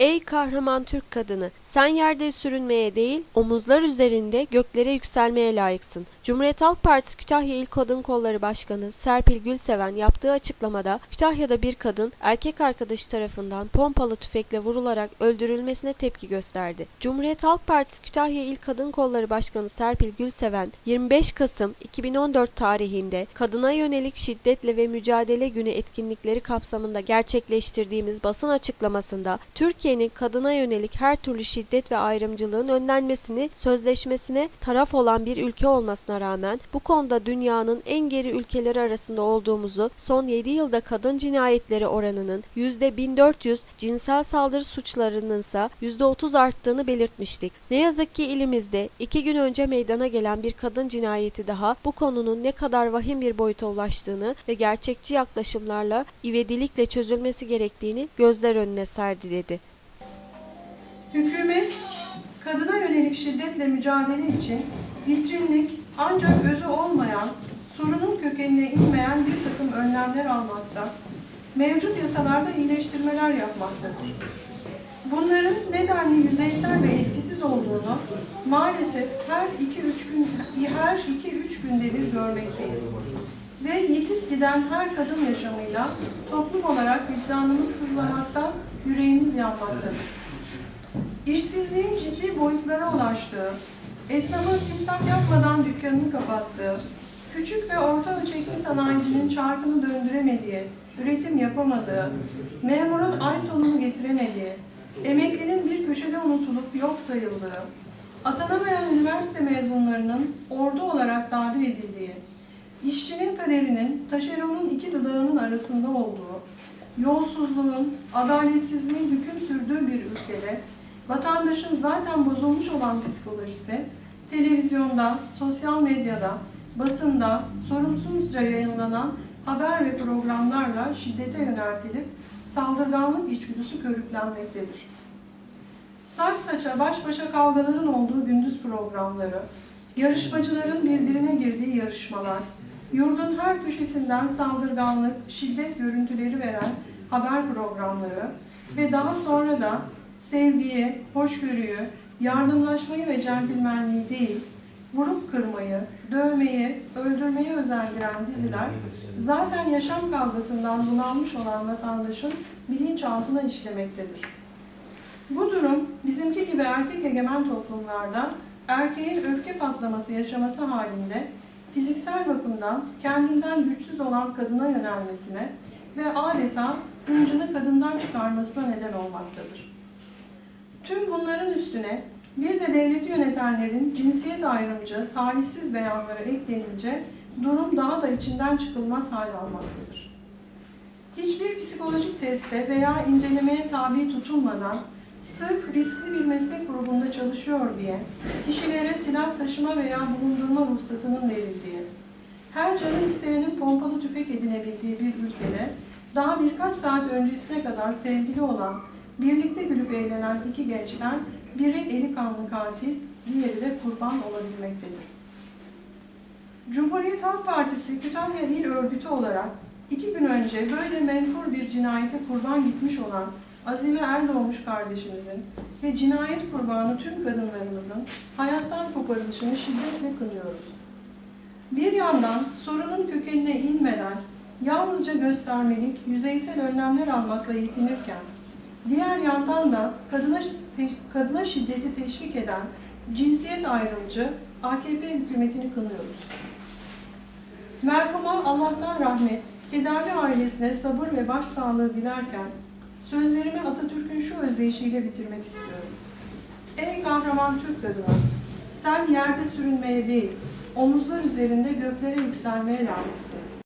Ey kahraman Türk kadını, sen yerde sürünmeye değil, omuzlar üzerinde göklere yükselmeye layıksın. Cumhuriyet Halk Partisi Kütahya İl Kadın Kolları Başkanı Serpil Gülseven yaptığı açıklamada Kütahya'da bir kadın erkek arkadaşı tarafından pompalı tüfekle vurularak öldürülmesine tepki gösterdi. Cumhuriyet Halk Partisi Kütahya İl Kadın Kolları Başkanı Serpil Gülseven 25 Kasım 2014 tarihinde kadına yönelik şiddetle ve mücadele günü etkinlikleri kapsamında gerçekleştirdiğimiz basın açıklamasında Türkiye'nin kadına yönelik her türlü şiddet ve ayrımcılığın önlenmesini sözleşmesine taraf olan bir ülke olmasına rağmen bu konuda dünyanın en geri ülkeleri arasında olduğumuzu son 7 yılda kadın cinayetleri oranının %1400 cinsel saldırı suçlarının ise %30 arttığını belirtmiştik. Ne yazık ki ilimizde iki gün önce meydana gelen bir kadın cinayeti daha bu konunun ne kadar vahim bir boyuta ulaştığını ve gerçekçi yaklaşımlarla ivedilikle çözülmesi gerektiğini gözler önüne serdi dedi. Kadına yönelik şiddetle mücadele için vitrinlik ancak özü olmayan, sorunun kökenine inmeyen bir takım önlemler almakta, mevcut yasalarda iyileştirmeler yapmaktadır. Bunların nedenli yüzeysel ve etkisiz olduğunu maalesef her iki üç gün her iki üç günde bir görmekteyiz. Ve yitip giden her kadın yaşamıyla toplum olarak vicdanımız sızlamakta, yüreğimiz yanmaktadır. İşsizliğin ciddi boyutlara ulaştığı, esnafın siftah yapmadan dükkanını kapattığı, küçük ve orta ölçekli sanayicinin çarkını döndüremediği, üretim yapamadığı, memurun ay sonunu getiremediği, emeklinin bir köşede unutulup yok sayıldığı, atanamayan üniversite mezunlarının ordu olarak tabir edildiği, işçinin kaderinin taşeronun iki dudağının arasında olduğu, yolsuzluğun, adaletsizliğin hüküm sürdüğü bir ülkede vatandaşın zaten bozulmuş olan psikolojisi televizyonda, sosyal medyada, basında sorumsuzca yayınlanan haber ve programlarla şiddete yöneltilip saldırganlık içgüdüsü körüklenmektedir. Saç saça baş başa kavgaların olduğu gündüz programları, yarışmacıların birbirine girdiği yarışmalar, yurdun her köşesinden saldırganlık, şiddet görüntüleri veren haber programları ve daha sonra da sevgiyi, hoşgörüyü, yardımlaşmayı ve centilmenliği değil, vurup kırmayı, dövmeyi, öldürmeyi özendiren diziler zaten yaşam kavgasından bunalmış olan vatandaşın bilinçaltına işlemektedir. Bu durum bizimki gibi erkek egemen toplumlarda erkeğin öfke patlaması yaşaması halinde fiziksel bakımdan kendinden güçsüz olan kadına yönelmesine ve adeta hıncını kadından çıkarmasına neden olmaktadır. Bunların üstüne bir de devleti yönetenlerin cinsiyet ayrımcı, talihsiz beyanları eklenince durum daha da içinden çıkılmaz hal almaktadır. Hiçbir psikolojik teste veya incelemeye tabi tutulmadan sırf riskli bir meslek grubunda çalışıyor diye kişilere silah taşıma veya bulundurma ruhsatının verildiği, her canın isteyenin pompalı tüfek edinebildiği bir ülkede daha birkaç saat öncesine kadar sevgili olan, birlikte gülüp eğlenen iki gençten biri eli kanlı katil, diğeri de kurban olabilmektedir. Cumhuriyet Halk Partisi Kütahya İl Örgütü olarak iki gün önce böyle menfur bir cinayete kurban gitmiş olan Azime Erdoğmuş kardeşimizin ve cinayet kurbanı tüm kadınlarımızın hayattan koparılışını şiddetle kınıyoruz. Bir yandan sorunun kökenine inmeden yalnızca göstermelik, yüzeysel önlemler almakla yetinirken, diğer yandan da kadına, kadına şiddeti teşvik eden cinsiyet ayrımcı AKP hükümetini kınıyoruz. Merhuma Allah'tan rahmet, kederli ailesine sabır ve başsağlığı dilerken, sözlerimi Atatürk'ün şu özdeyişiyle bitirmek istiyorum. Ey kahraman Türk kadını, sen yerde sürünmeye değil, omuzlar üzerinde göklere yükselmeye layıksın.